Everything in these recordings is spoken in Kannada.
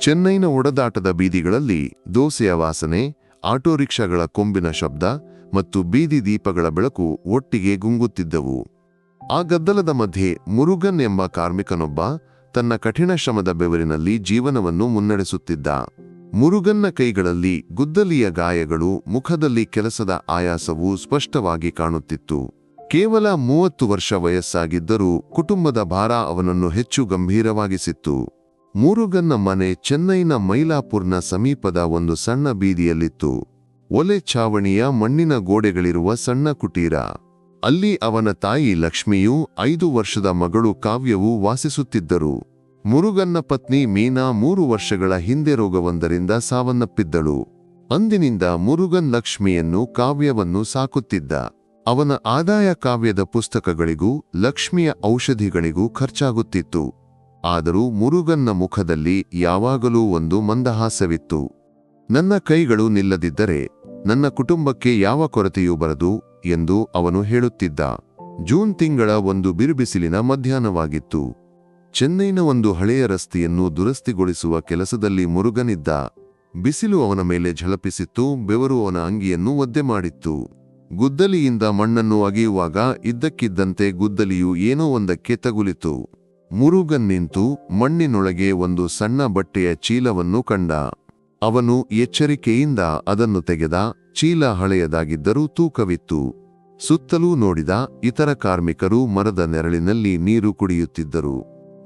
ಚೆನ್ನೈನ ಒಡದಾಟದ ಬೀದಿಗಳಲ್ಲಿ ದೋಸೆಯ ವಾಸನೆ, ಆಟೋ ರಿಕ್ಷಾಗಳ ಕೊಂಬಿನ ಶಬ್ದ ಮತ್ತು ಬೀದಿ ದೀಪಗಳ ಬೆಳಕು ಒಟ್ಟಿಗೆ ಗುಂಗುತ್ತಿದ್ದವು. ಆ ಗದ್ದಲದ ಮಧ್ಯೆ ಮುರುಗನ್ ಎಂಬ ಕಾರ್ಮಿಕನೊಬ್ಬ ತನ್ನ ಕಠಿಣ ಶ್ರಮದ ಬೆವರಿನಲ್ಲಿ ಜೀವನವನ್ನು ಮುನ್ನಡೆಸುತ್ತಿದ್ದ. ಮುರುಗನ್ನ ಕೈಗಳಲ್ಲಿ ಗುದ್ದಲಿಯ ಗಾಯಗಳು ಮುಖದಲ್ಲಿ ಕೆಲಸದ ಆಯಾಸವು ಸ್ಪಷ್ಟವಾಗಿ ಕಾಣುತ್ತಿತ್ತು. ಕೇವಲ ಮೂವತ್ತು ವರ್ಷ ವಯಸ್ಸಾಗಿದ್ದರೂ ಕುಟುಂಬದ ಭಾರ ಅವನನ್ನು ಹೆಚ್ಚು ಗಂಭೀರವಾಗಿಸಿತ್ತು. ಮುರುಗನ್ನ ಮನೆ ಚೆನ್ನೈನ ಮೈಲಾಪುರ್ನ ಸಮೀಪದ ಒಂದು ಸಣ್ಣ ಬೀದಿಯಲ್ಲಿತ್ತು. ಒಲೆ ಛಾವಣಿಯ ಮಣ್ಣಿನ ಗೋಡೆಗಳಿರುವ ಸಣ್ಣ ಕುಟೀರ. ಅಲ್ಲಿ ಅವನ ತಾಯಿ ಲಕ್ಷ್ಮಿಯೂ ಐದು ವರ್ಷದ ಮಗಳು ಕಾವ್ಯವೂ ವಾಸಿಸುತ್ತಿದ್ದರು. ಮುರುಗನ್ನ ಪತ್ನಿ ಮೀನಾ ಮೂರು ವರ್ಷಗಳ ಹಿಂದೆ ರೋಗವೊಂದರಿಂದ ಸಾವನ್ನಪ್ಪಿದ್ದಳು. ಅಂದಿನಿಂದ ಮುರುಗನ್ ಲಕ್ಷ್ಮಿಯನ್ನು ಕಾವ್ಯವನ್ನು ಸಾಕುತ್ತಿದ್ದ. ಅವನ ಆದಾಯ ಕಾವ್ಯದ ಪುಸ್ತಕಗಳಿಗೂ ಲಕ್ಷ್ಮಿಯ ಔಷಧಿಗಳಿಗೂ ಖರ್ಚಾಗುತ್ತಿತ್ತು. ಆದರೂ ಮುರುಗನ್ನ ಮುಖದಲ್ಲಿ ಯಾವಾಗಲೂ ಒಂದು ಮಂದಹಾಸವಿತ್ತು. ನನ್ನ ಕೈಗಳು ನಿಲ್ಲದಿದ್ದರೆ ನನ್ನ ಕುಟುಂಬಕ್ಕೆ ಯಾವ ಕೊರತೆಯೂ ಬರದು ಎಂದು ಅವನು ಹೇಳುತ್ತಿದ್ದ. ಜೂನ್ ತಿಂಗಳ ಒಂದು ಬಿರುಬಿಸಿಲಿನ ಮಧ್ಯಾಹ್ನವಾಗಿತ್ತು. ಚೆನ್ನೈನ ಒಂದು ಹಳೆಯ ರಸ್ತೆಯನ್ನು ದುರಸ್ತಿಗೊಳಿಸುವ ಕೆಲಸದಲ್ಲಿ ಮುರುಗನಿದ್ದ. ಬಿಸಿಲು ಅವನ ಮೇಲೆ ಝಳಪಿಸಿತ್ತು, ಬೆವರು ಅವನ ಅಂಗಿಯನ್ನು ಒದ್ದೆ ಮಾಡಿತ್ತು. ಗುದ್ದಲಿಯಿಂದ ಮಣ್ಣನ್ನು ಅಗೆಯುವಾಗ ಇದ್ದಕ್ಕಿದ್ದಂತೆ ಗುದ್ದಲಿಯು ಏನೋ ಒಂದಕ್ಕೆ ತಗುಲಿತು. ಮುರುಗನ್ ನಿಂತು ಮಣ್ಣಿನೊಳಗೆ ಒಂದು ಸಣ್ಣ ಬಟ್ಟೆಯ ಚೀಲವನ್ನು ಕಂಡ. ಅವನು ಎಚ್ಚರಿಕೆಯಿಂದ ಅದನ್ನು ತೆಗೆದ, ಚೀಲ ಹಳೆಯದಾಗಿದ್ದರೂ ತೂಕವಿತ್ತು. ಸುತ್ತಲೂ ನೋಡಿದ ಇತರ ಕಾರ್ಮಿಕರು ಮರದ ನೆರಳಿನಲ್ಲಿ ನೀರು ಕುಡಿಯುತ್ತಿದ್ದರು.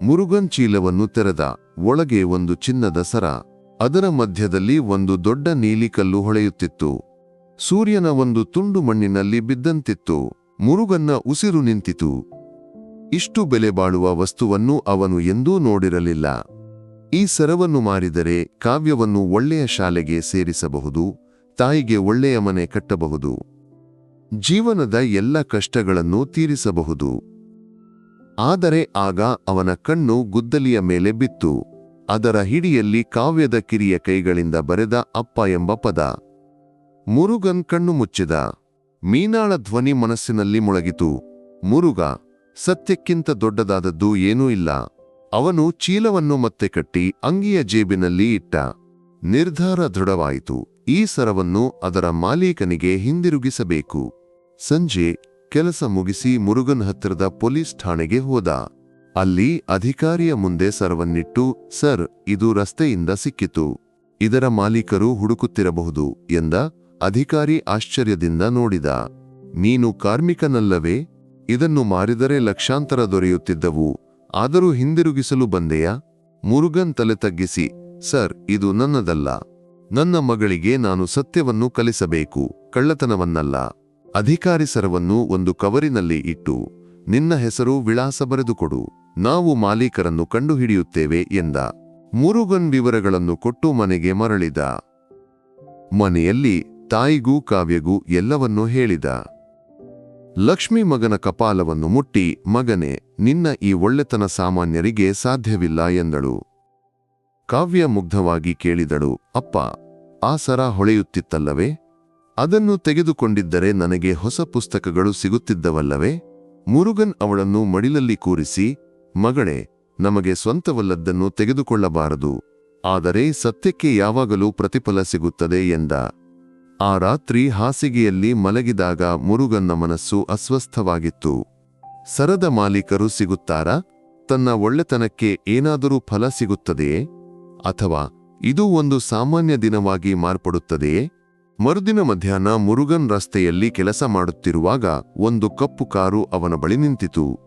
ಮುರುಗನ್ ಚೀಲವನ್ನು ತೆರೆದ, ಒಳಗೆ ಒಂದು ಚಿನ್ನದ ಸರ ಅದರ ಮಧ್ಯದಲ್ಲಿ ಒಂದು ದೊಡ್ಡ ನೀಲಿಕಲ್ಲು ಹೊಳೆಯುತ್ತಿತ್ತು. ಸೂರ್ಯನ ಒಂದು ತುಂಡು ಮಣ್ಣಿನಲ್ಲಿ ಬಿದ್ದಂತಿತ್ತು. ಮುರುಗನ್ನ ಉಸಿರು ನಿಂತಿತು. ಇಷ್ಟು ಬೆಲೆ ಬಾಳುವ ವಸ್ತುವನ್ನು ಅವನು ಎಂದೂ ನೋಡಿರಲಿಲ್ಲ. ಈ ಸರವನ್ನು ಮಾರಿದರೆ ಕಾವ್ಯವನ್ನು ಒಳ್ಳೆಯ ಶಾಲೆಗೆ ಸೇರಿಸಬಹುದು, ತಾಯಿಗೆ ಒಳ್ಳೆಯ ಮನೆ ಕಟ್ಟಬಹುದು. ಜೀವನದ ಎಲ್ಲ ಕಷ್ಟಗಳನ್ನು ತೀರಿಸಬಹುದು. ಆದರೆ ಆಗ ಅವನ ಕಣ್ಣು ಗುದ್ದಲಿಯ ಮೇಲೆ ಬಿತ್ತು. ಅದರ ಹಿಡಿಯಲ್ಲಿ ಕಾವ್ಯದ ಕಿರಿಯ ಕೈಗಳಿಂದ ಬರೆದ ಅಪ್ಪ ಎಂಬ ಪದ. ಮುರುಗನ್ ಕಣ್ಣು ಮುಚ್ಚಿದ. ಮೀನಾಳ ಧ್ವನಿ ಮನಸ್ಸಿನಲ್ಲಿ ಮುಳಗಿತು. ಮುರುಗ ಸತ್ಯಕ್ಕಿಂತ ದೊಡ್ಡದಾದದ್ದು ಏನೂ ಇಲ್ಲ. ಅವನು ಚೀಲವನ್ನು ಮತ್ತೆ ಕಟ್ಟಿ ಅಂಗಿಯ ಜೇಬಿನಲ್ಲಿ ಇಟ್ಟ. ನಿರ್ಧಾರ ದೃಢವಾಯಿತು. ಈ ಸರವನ್ನು ಅದರ ಮಾಲೀಕನಿಗೆ ಹಿಂದಿರುಗಿಸಬೇಕು. ಸಂಜೆ ಕೆಲಸ ಮುಗಿಸಿ ಮುರುಗನ್ ಹತ್ತಿರದ ಪೊಲೀಸ್ ಠಾಣೆಗೆ ಹೋದ. ಅಲ್ಲಿ ಅಧಿಕಾರಿಯ ಮುಂದೆ ಸರವನ್ನಿಟ್ಟು, ಸರ್, ಇದು ರಸ್ತೆಯಿಂದ ಸಿಕ್ಕಿತು. ಇದರ ಮಾಲೀಕರು ಹುಡುಕುತ್ತಿರಬಹುದು ಎಂದ ಅಧಿಕಾರಿ ಆಶ್ಚರ್ಯದಿಂದ ನೋಡಿದ. ನೀನು ಕಾರ್ಮಿಕನಲ್ಲವೇ? ಇದನ್ನು ಮಾರಿದರೆ ಲಕ್ಷಾಂತರ ದೊರೆಯುತ್ತಿದ್ದವು. ಆದರೂ ಹಿಂದಿರುಗಿಸಲು ಬಂದೆಯಾ? ಮುರುಗನ್ ತಲೆ ತಗ್ಗಿಸಿ, ಸರ್, ಇದು ನನ್ನದಲ್ಲ. ನನ್ನ ಮಗಳಿಗೆ ನಾನು ಸತ್ಯವನ್ನು ಕಲಿಸಬೇಕು, ಕಳ್ಳತನವನ್ನಲ್ಲ. ಅಧಿಕಾರಿ ಸರವನ್ನು ಒಂದು ಕವರಿನಲ್ಲಿ ಇಟ್ಟು, ನಿನ್ನ ಹೆಸರು ವಿಳಾಸ ಬರೆದುಕೊಡು. ನಾವು ಮಾಲೀಕರನ್ನು ಕಂಡುಹಿಡಿಯುತ್ತೇವೆ ಎಂದ. ಮುರುಗನ್ ವಿವರಗಳನ್ನು ಕೊಟ್ಟು ಮನೆಗೆ ಮರಳಿದ. ಮನೆಯಲ್ಲಿ ತಾಯಿಗೂ ಕಾವ್ಯಗೂ ಎಲ್ಲವನ್ನೂ ಹೇಳಿದ. ಲಕ್ಷ್ಮಿ ಮಗನ ಕಪಾಲವನ್ನು ಮುಟ್ಟಿ, ಮಗನೆ, ನಿನ್ನ ಈ ಒಳ್ಳೆತನ ಸಾಮಾನ್ಯರಿಗೆ ಸಾಧ್ಯವಿಲ್ಲ ಎಂದಳು. ಕಾವ್ಯ ಮುಗ್ಧವಾಗಿ ಕೇಳಿದಳು, ಅಪ್ಪ, ಆ ಸರ ಹೊಳೆಯುತ್ತಿತ್ತಲ್ಲವೇ? ಅದನ್ನು ತೆಗೆದುಕೊಂಡಿದ್ದರೆ ನನಗೆ ಹೊಸ ಪುಸ್ತಕಗಳು ಸಿಗುತ್ತಿದ್ದವಲ್ಲವೇ? ಮುರುಗನ್ ಅವಳನ್ನು ಮಡಿಲಲ್ಲಿ ಕೂರಿಸಿ, ಮಗಳೇ, ನಮಗೆ ಸ್ವಂತವಲ್ಲದ್ದನ್ನು ತೆಗೆದುಕೊಳ್ಳಬಾರದು. ಆದರೆ ಸತ್ಯಕ್ಕೆ ಯಾವಾಗಲೂ ಪ್ರತಿಫಲ ಸಿಗುತ್ತದೆ ಎಂದ. ಆ ರಾತ್ರಿ ಹಾಸಿಗೆಯಲ್ಲಿ ಮಲಗಿದಾಗ ಮುರುಗನ್ನ ಮನಸ್ಸು ಅಸ್ವಸ್ಥವಾಗಿತ್ತು. ಸರದ ಮಾಲೀಕರು ಸಿಗುತ್ತಾರಾ? ತನ್ನ ಒಳ್ಳೆತನಕ್ಕೆ ಏನಾದರೂ ಫಲ ಸಿಗುತ್ತದೆಯೇ? ಅಥವಾ ಇದು ಒಂದು ಸಾಮಾನ್ಯ ದಿನವಾಗಿ ಮಾರ್ಪಡುತ್ತದೆಯೇ? ಮರುದಿನ ಮಧ್ಯಾಹ್ನ ಮುರುಗನ್ ರಸ್ತೆಯಲ್ಲಿ ಕೆಲಸ ಮಾಡುತ್ತಿರುವಾಗ ಒಂದು ಕಪ್ಪು ಕಾರು ಅವನ ಬಳಿ ನಿಂತಿತು.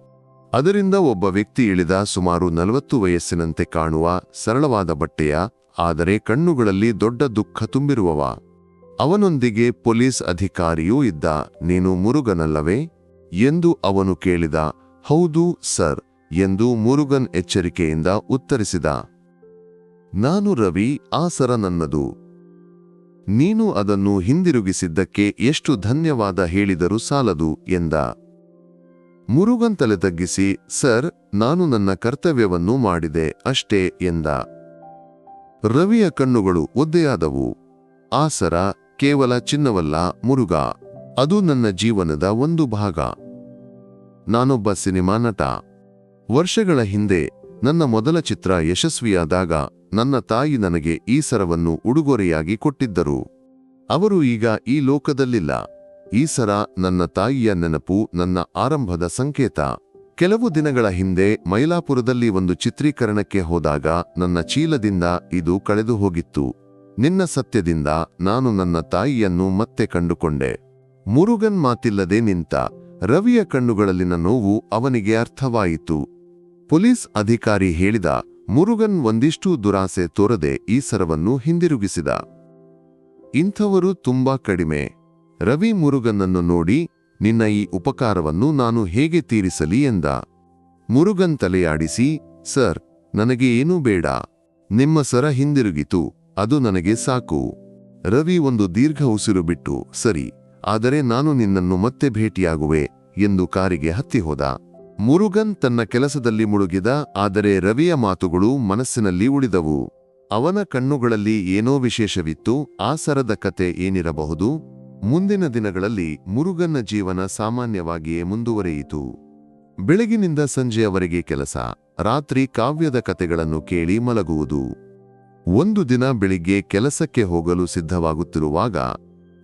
ಅದರಿಂದ ಒಬ್ಬ ವ್ಯಕ್ತಿ ಇಳಿದ ಸುಮಾರು ನಲವತ್ತು ವಯಸ್ಸಿನಂತೆ ಕಾಣುವ ಸರಳವಾದ ಬಟ್ಟೆಯ, ಆದರೆ ಕಣ್ಣುಗಳಲ್ಲಿ ದೊಡ್ಡ ದುಃಖ ತುಂಬಿರುವವ. ಅವನೊಂದಿಗೆ ಪೊಲೀಸ್ ಅಧಿಕಾರಿಯೂ ಇದ್ದ ನೀನು ಮುರುಗನಲ್ಲವೇ? ಎಂದು ಅವನು ಕೇಳಿದ. ಹೌದು, ಸರ್, ಎಂದು ಮುರುಗನ್ ಎಚ್ಚರಿಕೆಯಿಂದ ಉತ್ತರಿಸಿದ. ನಾನು ರವಿ ಆ ಸರ ನನ್ನದು. ನೀನು ಅದನ್ನು ಹಿಂದಿರುಗಿಸಿದ್ದಕ್ಕೆ ಎಷ್ಟು ಧನ್ಯವಾದ ಹೇಳಿದರೂ ಸಾಲದು, ಎಂದ. ಮುರುಗನ್ ತಲೆ ತಗ್ಗಿಸಿ, ಸರ್, ನಾನು ನನ್ನ ಕರ್ತವ್ಯವನ್ನು ಮಾಡಿದೆ, ಅಷ್ಟೇ, ಎಂದ. ರವಿಯ ಕಣ್ಣುಗಳು ಒದ್ದೆಯಾದವು. ಆ ಸರ ಕೇವಲ ಚಿನ್ನವಲ್ಲ ಮುರುಗ ಅದು ನನ್ನ ಜೀವನದ ಒಂದು ಭಾಗ. ನಾನೊಬ್ಬ ಸಿನಿಮಾ ನಟ. ವರ್ಷಗಳ ಹಿಂದೆ ನನ್ನ ಮೊದಲ ಚಿತ್ರ ಯಶಸ್ವಿಯಾದಾಗ ನನ್ನ ತಾಯಿ ನನಗೆ ಈ ಸರವನ್ನು ಉಡುಗೊರೆಯಾಗಿ ಕೊಟ್ಟಿದ್ದರು. ಅವರು ಈಗ ಈ ಲೋಕದಲ್ಲಿಲ್ಲ. ಈ ಸರ ನನ್ನ ತಾಯಿಯ ನೆನಪು, ನನ್ನ ಆರಂಭದ ಸಂಕೇತ. ಕೆಲವು ದಿನಗಳ ಹಿಂದೆ ಮೈಲಾಪುರದಲ್ಲಿ ಒಂದು ಚಿತ್ರೀಕರಣಕ್ಕೆ ಹೋದಾಗ ನನ್ನ ಚೀಲದಿಂದ ಇದು ಕಳೆದು ಹೋಗಿತ್ತು ನಿನ್ನ ಸತ್ಯದಿಂದ ನಾನು ನನ್ನ ತಾಯಿಯನ್ನು ಮತ್ತೆ ಕಂಡುಕೊಂಡೆ. ಮುರುಗನ್ ಮಾತಿಲ್ಲದೆ ನಿಂತ ರವಿಯ ಕಣ್ಣುಗಳಲ್ಲಿನ ನೋವು ಅವನಿಗೆ ಅರ್ಥವಾಯಿತು. ಪೊಲೀಸ್ ಅಧಿಕಾರಿ ಹೇಳಿದ, ಮುರುಗನ್ ಒಂದಿಷ್ಟು ದುರಾಸೆ ತೋರದೆ ಈ ಸರವನ್ನು ಹಿಂದಿರುಗಿಸಿದ. ಇಂಥವರು ತುಂಬಾ ಕಡಿಮೆ. ರವಿ ಮುರುಗನ್ನನ್ನು ನೋಡಿ, ನಿನ್ನ ಈ ಉಪಕಾರವನ್ನು ನಾನು ಹೇಗೆ ತೀರಿಸಲಿ ಎಂದ. ಮುರುಗನ್ ತಲೆಯಾಡಿಸಿ, ಸರ್, ನನಗೆ ಏನೂ ಬೇಡ. ನಿಮ್ಮ ಸರ ಹಿಂದಿರುಗಿತು. ಅದು ನನಗೆ ಸಾಕು. ರವಿ ಒಂದು ದೀರ್ಘ ಉಸಿರು ಬಿಟ್ಟು, ಸರಿ, ಆದರೆ ನಾನು ನಿನ್ನನ್ನು ಮತ್ತೆ ಭೇಟಿಯಾಗುವೆ, ಎಂದು ಕಾರಿಗೆ ಹತ್ತಿ ಹೋದ. ಮುರುಗನ್ ತನ್ನ ಕೆಲಸದಲ್ಲಿ ಮುಳುಗಿದ, ಆದರೆ ರವಿಯ ಮಾತುಗಳು ಮನಸ್ಸಿನಲ್ಲಿ ಉಳಿದವು. ಅವನ ಕಣ್ಣುಗಳಲ್ಲಿ ಏನೋ ವಿಶೇಷವಿತ್ತು, ಆ ಸರದ ಕತೆ ಏನಿರಬಹುದು? ಮುಂದಿನ ದಿನಗಳಲ್ಲಿ ಮುರುಗನ್ನ ಜೀವನ ಸಾಮಾನ್ಯವಾಗಿಯೇ ಮುಂದುವರೆಯಿತು. ಬೆಳಗಿನಿಂದ ಸಂಜೆಯವರೆಗೆ ಕೆಲಸ, ರಾತ್ರಿ ಕಾವ್ಯದ ಕತೆಗಳನ್ನು ಕೇಳಿ ಮಲಗುವುದು. ಒಂದು ದಿನ ಬೆಳಿಗ್ಗೆ ಕೆಲಸಕ್ಕೆ ಹೋಗಲು ಸಿದ್ಧವಾಗುತ್ತಿರುವಾಗ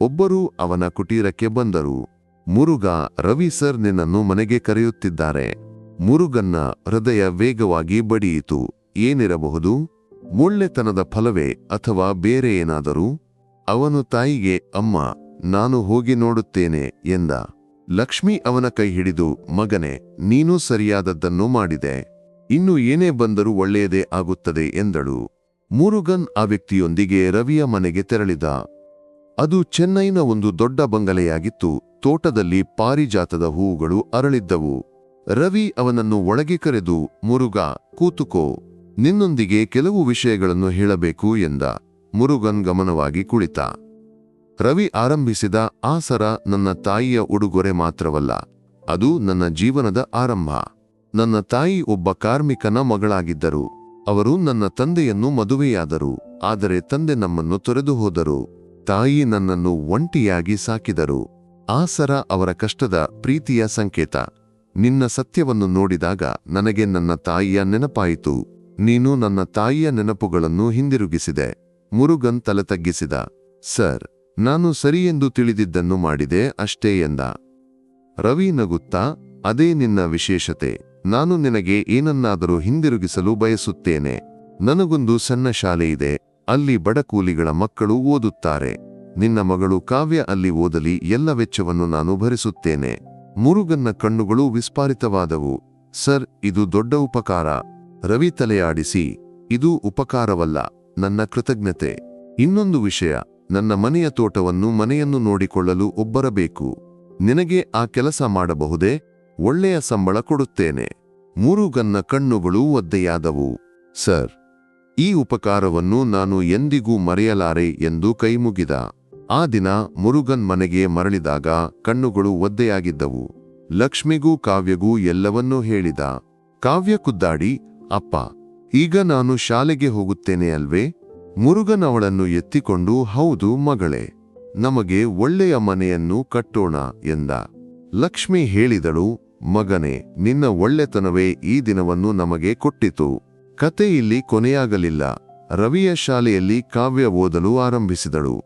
ಒಬ್ಬರು ಅವನ ಕುಟೀರಕ್ಕೆ ಬಂದರು. ಮುರುಗ ರವಿ ಸರ್ ನಿನ್ನನ್ನು ಮನೆಗೆ ಕರೆಯುತ್ತಿದ್ದಾರೆ. ಮುರುಗನ್ನ ಹೃದಯ ವೇಗವಾಗಿ ಬಡಿಯಿತು. ಏನಿರಬಹುದು? ಮುಳ್ಳೆತನದ ಫಲವೇ ಅಥವಾ ಬೇರೆ ಏನಾದರೂ? ಅವನು ತಾಯಿಗೆ, ಅಮ್ಮ, ನಾನು ಹೋಗಿ ನೋಡುತ್ತೇನೆ ಎಂದ. ಲಕ್ಷ್ಮಿ ಅವನ ಕೈ ಹಿಡಿದು, ಮಗನೆ, ನೀನು ಸರಿಯಾದದ್ದನ್ನು ಮಾಡಿದೆ. ಇನ್ನು ಏನೇ ಬಂದರೂ ಒಳ್ಳೆಯದೇ ಆಗುತ್ತದೆ ಎಂದಳು. ಮುರುಗನ್ ಆ ವ್ಯಕ್ತಿಯೊಂದಿಗೆ ರವಿಯ ಮನೆಗೆ ತೆರಳಿದ. ಅದು ಚೆನ್ನೈನ ಒಂದು ದೊಡ್ಡ ಬಂಗಲೆಯಾಗಿತ್ತು. ತೋಟದಲ್ಲಿ ಪಾರಿಜಾತದ ಹೂವುಗಳು ಅರಳಿದ್ದವು. ರವಿ ಅವನನ್ನು ಒಳಗೆ ಕರೆದು, ಮುರುಗ, ಕೂತುಕೋ. ನಿನ್ನೊಂದಿಗೆ ಕೆಲವು ವಿಷಯಗಳನ್ನು ಹೇಳಬೇಕು ಎಂದ. ಮುರುಗನ್ ಗಮನವಾಗಿ ಕುಳಿತ. ರವಿ ಆರಂಭಿಸಿದ, ಆ ಸರ, ನನ್ನ ತಾಯಿಯ ಉಡುಗೊರೆ ಮಾತ್ರವಲ್ಲ. ಅದು ನನ್ನ ಜೀವನದ ಆರಂಭ. ನನ್ನ ತಾಯಿ ಒಬ್ಬ ಕಾರ್ಮಿಕನ ಮಗಳಾಗಿದ್ದರು. ಅವರು ನನ್ನ ತಂದೆಯನ್ನು ಮದುವೆಯಾದರು, ಆದರೆ ತಂದೆ ನಮ್ಮನ್ನು ತೊರೆದು ಹೋದರು ತಾಯಿ ನನ್ನನ್ನು ಒಂಟಿಯಾಗಿ ಸಾಕಿದರು. ಆ ಸರ ಅವರ ಕಷ್ಟದ ಪ್ರೀತಿಯ ಸಂಕೇತ. ನಿನ್ನ ಸತ್ಯವನ್ನು ನೋಡಿದಾಗ ನನಗೆ ನನ್ನ ತಾಯಿಯ ನೆನಪಾಯಿತು. ನೀನು ನನ್ನ ತಾಯಿಯ ನೆನಪುಗಳನ್ನು ಹಿಂದಿರುಗಿಸಿದೆ. ಮುರುಗನ್ ತಲೆ ತಗ್ಗಿಸಿದ. ಸರ್, ನಾನು ಸರಿಯೆಂದು ತಿಳಿದಿದ್ದನ್ನು ಮಾಡಿದೆ ಅಷ್ಟೇ ಎಂದ. ರವಿ ನಗುತ್ತಾ, ಅದೇ ನಿನ್ನ ವಿಶೇಷತೆ. ನಾನು ನಿನಗೆ ಏನನ್ನಾದರೂ ಹಿಂದಿರುಗಿಸಲು ಬಯಸುತ್ತೇನೆ. ನನಗೊಂದು ಸಣ್ಣ ಶಾಲೆ ಇದೆ. ಅಲ್ಲಿ ಬಡ ಕೂಲಿಗಳ ಮಕ್ಕಳು ಓದುತ್ತಾರೆ. ನಿನ್ನ ಮಗಳು ಕಾವ್ಯ ಅಲ್ಲಿ ಓದಲಿ, ಎಲ್ಲ ವೆಚ್ಚವನ್ನು ನಾನು ಭರಿಸುತ್ತೇನೆ. ಮುರುಗನ್ನ ಕಣ್ಣುಗಳು ವಿಸ್ಫಾರಿತವಾದವು ಸರ್, ಇದು ದೊಡ್ಡ ಉಪಕಾರ. ರವಿ ತಲೆಯಾಡಿಸಿ, ಇದು ಉಪಕಾರವಲ್ಲ, ನನ್ನ ಕೃತಜ್ಞತೆ. ಇನ್ನೊಂದು ವಿಷಯ, ನನ್ನ ಮನೆಯ ತೋಟವನ್ನು ಮನೆಯನ್ನು ನೋಡಿಕೊಳ್ಳಲು ಒಬ್ಬರಬೇಕು. ನಿನಗೆ ಆ ಕೆಲಸ ಮಾಡಬಹುದೇ? ಒಳ್ಳೆಯ ಸಂಬಳ ಕೊಡುತ್ತೇನೆ. ಮುರುಗನ್ನ ಕಣ್ಣುಗಳು ಒದ್ದೆಯಾದವು. ಸರ್, ಈ ಉಪಕಾರವನ್ನು ನಾನು ಎಂದಿಗೂ ಮರೆಯಲಾರೆ ಎಂದು ಕೈಮುಗಿದ. ಆ ದಿನ ಮುರುಗನ್ ಮನೆಗೆ ಮರಳಿದಾಗ ಕಣ್ಣುಗಳು ಒದ್ದೆಯಾಗಿದ್ದವು. ಲಕ್ಷ್ಮಿಗೂ ಕಾವ್ಯಗೂ ಎಲ್ಲವನ್ನೂ ಹೇಳಿದ. ಕಾವ್ಯ ಕುದ್ದಾಡಿ, ಅಪ್ಪ, ಈಗ ನಾನು ಶಾಲೆಗೆ ಹೋಗುತ್ತೇನೆ ಅಲ್ವೇ? ಮುರುಗನ್ ಅವಳನ್ನು ಎತ್ತಿಕೊಂಡು, ಹೌದು ಮಗಳೇ, ನಮಗೆ ಒಳ್ಳೆಯ ಮನೆಯನ್ನು ಕಟ್ಟೋಣ ಎಂದ. ಲಕ್ಷ್ಮಿ ಹೇಳಿದಳು ಮಗನೇ, ನಿನ್ನ ಒಳ್ಳೆತನವೇ ಈ ದಿನವನ್ನು ನಮಗೆ ಕೊಟ್ಟಿತು. ಕತೆ ಇಲ್ಲಿ ಕೊನೆಯಾಗಲಿಲ್ಲ. ರವಿಯ ಶಾಲೆಯಲ್ಲಿ ಕಾವ್ಯ ಓದಲು ಆರಂಭಿಸಿದಳು.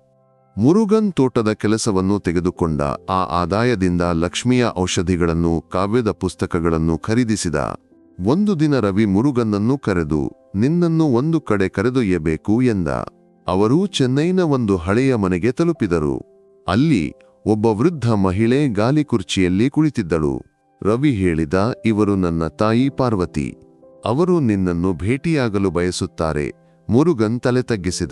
ಮುರುಗನ್ ತೋಟದ ಕೆಲಸವನ್ನು ತೆಗೆದುಕೊಂಡ ಆ ಆದಾಯದಿಂದ ಲಕ್ಷ್ಮಿಯ ಔಷಧಿಗಳನ್ನು, ಕಾವ್ಯದ ಪುಸ್ತಕಗಳನ್ನು ಖರೀದಿಸಿದ. ಒಂದು ದಿನ ರವಿ ಮುರುಗನ್ನನ್ನು ಕರೆದು, ನಿನ್ನನ್ನು ಒಂದು ಕಡೆ ಕರೆದೊಯ್ಯಬೇಕು ಎಂದ. ಅವರು ಚೆನ್ನೈನ ಒಂದು ಹಳೆಯ ಮನೆಗೆ ತಲುಪಿದರು. ಅಲ್ಲಿ ಒಬ್ಬ ವೃದ್ಧ ಮಹಿಳೆ ಗಾಲಿ ಕುರ್ಚಿಯಲ್ಲಿ ಕುಳಿತಿದ್ದಳು. ರವಿ ಹೇಳಿದ, ಇವರು ನನ್ನ ತಾಯಿ ಪಾರ್ವತಿ. ಅವರು ನಿನ್ನನ್ನು ಭೇಟಿಯಾಗಲು ಬಯಸುತ್ತಾರೆ. ಮುರುಗನ್ ತಲೆ ತಗ್ಗಿಸಿದ.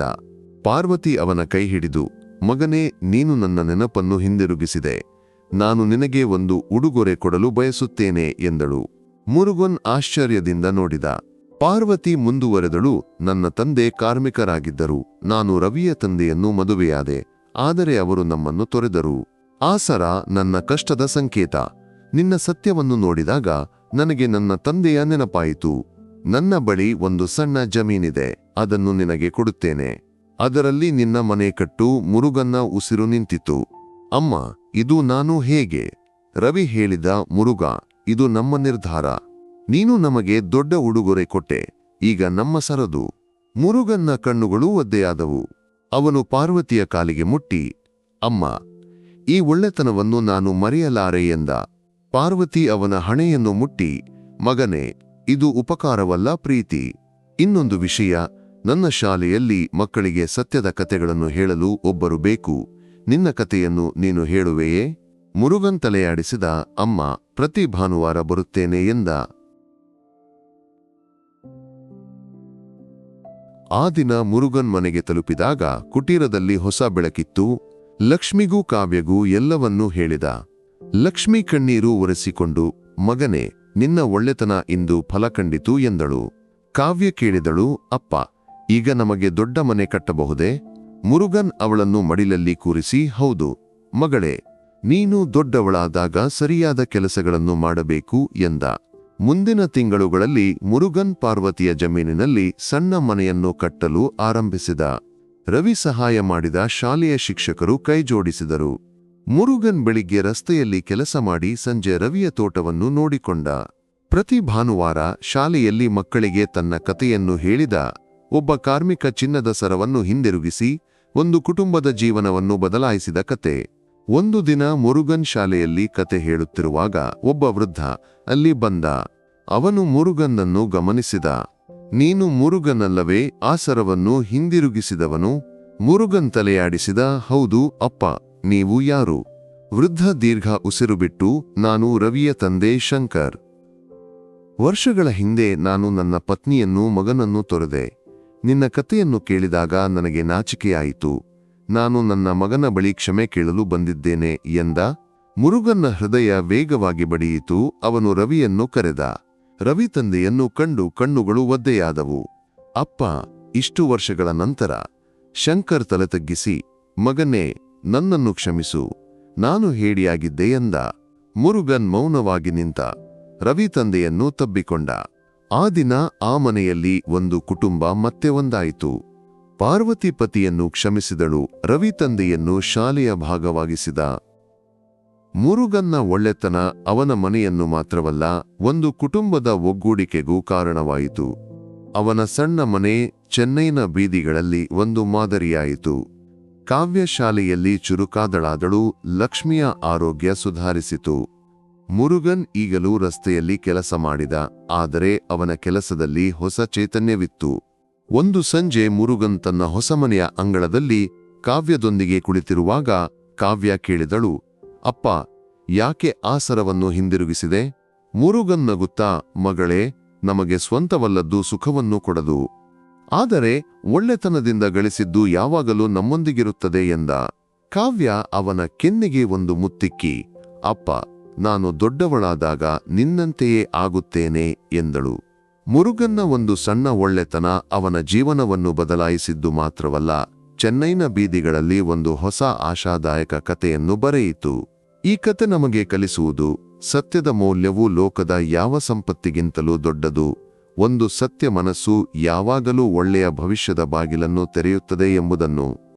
ಪಾರ್ವತಿ ಅವನ ಕೈ ಹಿಡಿದು, ಮಗನೇ, ನೀನು ನನ್ನ ನೆನಪನ್ನು ಹಿಂದಿರುಗಿಸಿದೆ. ನಾನು ನಿನಗೆ ಒಂದು ಉಡುಗೊರೆ ಕೊಡಲು ಬಯಸುತ್ತೇನೆ, ಎಂದಳು. ಮುರುಗನ್ ಆಶ್ಚರ್ಯದಿಂದ ನೋಡಿದ. ಪಾರ್ವತಿ ಮುಂದುವರೆದಳು. ನನ್ನ ತಂದೆ ಕಾರ್ಮಿಕರಾಗಿದ್ದರು. ನಾನು ರವಿಯ ತಂದೆಯನ್ನು ಮದುವೆಯಾದೆ. ಆದರೆ ಅವರು ನಮ್ಮನ್ನು ತೊರೆದರು. ಆಸರ ಸರ, ನನ್ನ ಕಷ್ಟದ ಸಂಕೇತ. ನಿನ್ನ ಸತ್ಯವನ್ನು ನೋಡಿದಾಗ ನನಗೆ ನನ್ನ ತಂದೆಯ ನೆನಪಾಯಿತು. ನನ್ನ ಬಳಿ ಒಂದು ಸಣ್ಣ ಜಮೀನಿದೆ, ಅದನ್ನು ನಿನಗೆ ಕೊಡುತ್ತೇನೆ. ಅದರಲ್ಲಿ ನಿನ್ನ ಮನೆ ಕಟ್ಟು ಮುರುಗನ್ನ ಉಸಿರು ನಿಂತಿತು. ಅಮ್ಮ, ಇದು ನಾನು ಹೇಗೆ? ರವಿ ಹೇಳಿದ ಮುರುಗ, ಇದು ನಮ್ಮ ನಿರ್ಧಾರ. ನೀನು ನಮಗೆ ದೊಡ್ಡ ಉಡುಗೊರೆ ಕೊಟ್ಟೆ, ಈಗ ನಮ್ಮ ಸರದು. ಮುರುಗನ್ನ ಕಣ್ಣುಗಳೂ ಒದ್ದೆಯಾದವು. ಅವನು ಪಾರ್ವತಿಯ ಕಾಲಿಗೆ ಮುಟ್ಟಿ, ಅಮ್ಮ, ಈ ಒಳ್ಳೆತನವನ್ನು ನಾನು ಮರೆಯಲಾರೆ ಎಂದ. ಪಾರ್ವತಿ ಅವನ ಹಣೆಯನ್ನು ಮುಟ್ಟಿ, ಮಗನೇ, ಇದು ಉಪಕಾರವಲ್ಲ ಪ್ರೀತಿ. ಇನ್ನೊಂದು ವಿಷಯ, ನನ್ನ ಶಾಲೆಯಲ್ಲಿ ಮಕ್ಕಳಿಗೆ ಸತ್ಯದ ಕತೆಗಳನ್ನು ಹೇಳಲು ಒಬ್ಬರು ಬೇಕು. ನಿನ್ನ ಕತೆಯನ್ನು ನೀನು ಹೇಳುವೆಯೇ? ಮುರುಗನ್ ತಲೆಯಾಡಿಸಿದ, ಅಮ್ಮ, ಪ್ರತಿ ಭಾನುವಾರ ಬರುತ್ತೇನೆ ಎಂದ. ಆ ದಿನ ಮುರುಗನ್ ಮನೆಗೆ ತಲುಪಿದಾಗ ಕುಟೀರದಲ್ಲಿ ಹೊಸ ಬೆಳಕಿತ್ತು. ಲಕ್ಷ್ಮಿಗೂ ಕಾವ್ಯಗೂ ಎಲ್ಲವನ್ನೂ ಹೇಳಿದ. ಲಕ್ಷ್ಮಿ ಕಣ್ಣೀರು ಒರೆಸಿಕೊಂಡು, ಮಗನೇ, ನಿನ್ನ ಒಳ್ಳೆತನ ಇಂದು ಫಲ ಕಂಡಿತು ಎಂದಳು. ಕಾವ್ಯ ಕೇಳಿದಳು, ಅಪ್ಪ, ಈಗ ನಮಗೆ ದೊಡ್ಡ ಮನೆ ಕಟ್ಟಬಹುದೇ? ಮುರುಗನ್ ಅವಳನ್ನು ಮಡಿಲಲ್ಲಿ ಕೂರಿಸಿ, ಹೌದು, ಮಗಳೇ, ನೀನು ದೊಡ್ಡವಳಾದಾಗ ಸರಿಯಾದ ಕೆಲಸಗಳನ್ನು ಮಾಡಬೇಕು ಎಂದ. ಮುಂದಿನ ತಿಂಗಳುಗಳಲ್ಲಿ ಮುರುಗನ್ ಪಾರ್ವತಿಯ ಜಮೀನಿನಲ್ಲಿ ಸಣ್ಣ ಮನೆಯನ್ನು ಕಟ್ಟಲು ಆರಂಭಿಸಿದ. ರವಿ ಸಹಾಯ ಮಾಡಿದ ಶಾಲೆಯ ಶಿಕ್ಷಕರು ಕೈಜೋಡಿಸಿದರು. ಮುರುಗನ್ ಬೆಳಿಗ್ಗೆ ರಸ್ತೆಯಲ್ಲಿ ಕೆಲಸ ಮಾಡಿ ಸಂಜೆ ರವಿಯ ತೋಟವನ್ನು ನೋಡಿಕೊಂಡ. ಪ್ರತಿ ಭಾನುವಾರ ಶಾಲೆಯಲ್ಲಿ ಮಕ್ಕಳಿಗೆ ತನ್ನ ಕಥೆಯನ್ನು ಹೇಳಿದ. ಒಬ್ಬ ಕಾರ್ಮಿಕ ಚಿನ್ನದ ಸರವನ್ನು ಹಿಂದಿರುಗಿಸಿ, ಒಂದು ಕುಟುಂಬದ ಜೀವನವನ್ನು ಬದಲಾಯಿಸಿದ ಕತೆ. ಒಂದು ದಿನ ಮುರುಗನ್ ಶಾಲೆಯಲ್ಲಿ ಕತೆ ಹೇಳುತ್ತಿರುವಾಗ ಒಬ್ಬ ವೃದ್ಧ ಅಲ್ಲಿ ಬಂದ. ಅವನು ಮುರುಗನ್ನನ್ನು ಗಮನಿಸಿದ. ನೀನು ಮುರುಗನಲ್ಲವೇ, ಆ ಸರವನ್ನು ಹಿಂದಿರುಗಿಸಿದವನು? ಮುರುಗನ್ ತಲೆಯಾಡಿಸಿದ. ಹೌದು, ಅಪ್ಪ. ನೀವು ಯಾರು? ವೃದ್ಧ ದೀರ್ಘ ಉಸಿರು ಬಿಟ್ಟು, ನಾನು ರವಿಯ ತಂದೆ ಶಂಕರ್. ವರ್ಷಗಳ ಹಿಂದೆ ನಾನು ನನ್ನ ಪತ್ನಿಯನ್ನು, ಮಗನನ್ನು ತೊರೆದೆ. ನಿನ್ನ ಕಥೆಯನ್ನು ಕೇಳಿದಾಗ ನನಗೆ ನಾಚಿಕೆಯಾಯಿತು. ನಾನು ನನ್ನ ಮಗನ ಬಳಿ ಕ್ಷಮೆ ಕೇಳಲು ಬಂದಿದ್ದೇನೆ ಎಂದ. ಮುರುಗನ್ನ ಹೃದಯ ವೇಗವಾಗಿ ಬಡಿಯಿತು, ಅವನು ರವಿಯನ್ನು ಕರೆದ. ರವಿ ತಂದೆಯನ್ನು ಕಂಡು ಕಣ್ಣುಗಳು ಒದ್ದೆಯಾದವು. ಅಪ್ಪ, ಇಷ್ಟು ವರ್ಷಗಳ ನಂತರ, ಶಂಕರ್ ತಲೆ ತಗ್ಗಿಸಿ ಮಗನೇ ನನ್ನನ್ನು ಕ್ಷಮಿಸು. ನಾನು ಹೇಡಿಯಾಗಿದ್ದೆ ಎಂದ. ಮುರುಗನ್ ಮೌನವಾಗಿ ನಿಂತ. ರವಿ ತಂದೆಯನ್ನು ತಬ್ಬಿಕೊಂಡ. ಆ ದಿನ ಆ ಮನೆಯಲ್ಲಿ ಒಂದು ಕುಟುಂಬ ಮತ್ತೆ ಒಂದಾಯಿತು. ಪಾರ್ವತಿ ಪತಿಯನ್ನು ಕ್ಷಮಿಸಿದಳು. ರವಿ ತಂದೆಯನ್ನು ಶಾಲೆಯ ಭಾಗವಾಗಿಸಿದ. ಮುರುಗನ್ನ ಒಳ್ಳೆತನ ಅವನ ಮನೆಯನ್ನು ಮಾತ್ರವಲ್ಲ, ಒಂದು ಕುಟುಂಬದ ಒಗ್ಗೂಡಿಕೆಗೂ ಕಾರಣವಾಯಿತು. ಅವನ ಸಣ್ಣ ಮನೆ ಚೆನ್ನೈನ ಬೀದಿಗಳಲ್ಲಿ ಒಂದು ಮಾದರಿಯಾಯಿತು. ಕಾವ್ಯ ಶಾಲೆಯಲ್ಲಿ ಚುರುಕಾದಳಾದಳು, ಲಕ್ಷ್ಮಿಯ ಆರೋಗ್ಯ ಸುಧಾರಿಸಿತು. ಮುರುಗನ್ ಈಗಲೂ ರಸ್ತೆಯಲ್ಲಿ ಕೆಲಸ ಮಾಡಿದ, ಆದರೆ ಅವನ ಕೆಲಸದಲ್ಲಿ ಹೊಸ ಚೈತನ್ಯವಿತ್ತು. ಒಂದು ಸಂಜೆ ಮುರುಗನ್ ತನ್ನ ಹೊಸ ಮನೆಯ ಅಂಗಳದಲ್ಲಿ ಕಾವ್ಯದೊಂದಿಗೆ ಕುಳಿತಿರುವಾಗ ಕಾವ್ಯ ಕೇಳಿದಳು, ಅಪ್ಪ, ಯಾಕೆ ಆಸರವನ್ನು ಸರವನ್ನು ಹಿಂದಿರುಗಿಸಿದೆ? ಮುರುಗನ್ ನಗುತ್ತಾ, ಮಗಳೇ, ನಮಗೆ ಸ್ವಂತವಲ್ಲದ್ದು ಸುಖವನ್ನು ಕೊಡದು. ಆದರೆ ಒಳ್ಳೆತನದಿಂದ ಗಳಿಸಿದ್ದು ಯಾವಾಗಲೂ ನಮ್ಮೊಂದಿಗಿರುತ್ತದೆ ಎಂದ. ಕಾವ್ಯ ಅವನ ಕೆನ್ನಿಗೆ ಒಂದು ಮುತ್ತಿಕ್ಕಿ, ಅಪ್ಪ, ನಾನು ದೊಡ್ಡವಳಾದಾಗ ನಿನ್ನಂತೆಯೇ ಆಗುತ್ತೇನೆ ಎಂದಳು. ಮುರುಗನ್ನ ಒಂದು ಸಣ್ಣ ಒಳ್ಳೆತನ ಅವನ ಜೀವನವನ್ನು ಬದಲಾಯಿಸಿದ್ದು ಮಾತ್ರವಲ್ಲ, ಚೆನ್ನೈನ ಬೀದಿಗಳಲ್ಲಿ ಒಂದು ಹೊಸ ಆಶಾದಾಯಕ ಕಥೆಯನ್ನು ಬರೆಯಿತು. ಈ ಕತೆ ನಮಗೆ ಕಲಿಸುವುದು ಸತ್ಯದ ಮೌಲ್ಯವು ಲೋಕದ ಯಾವ ಸಂಪತ್ತಿಗಿಂತಲೂ ದೊಡ್ಡದು. ಒಂದು ಸತ್ಯ ಮನಸ್ಸು ಯಾವಾಗಲೂ ಒಳ್ಳೆಯ ಭವಿಷ್ಯದ ಬಾಗಿಲನ್ನು ತೆರೆಯುತ್ತದೆ ಎಂಬುದನ್ನು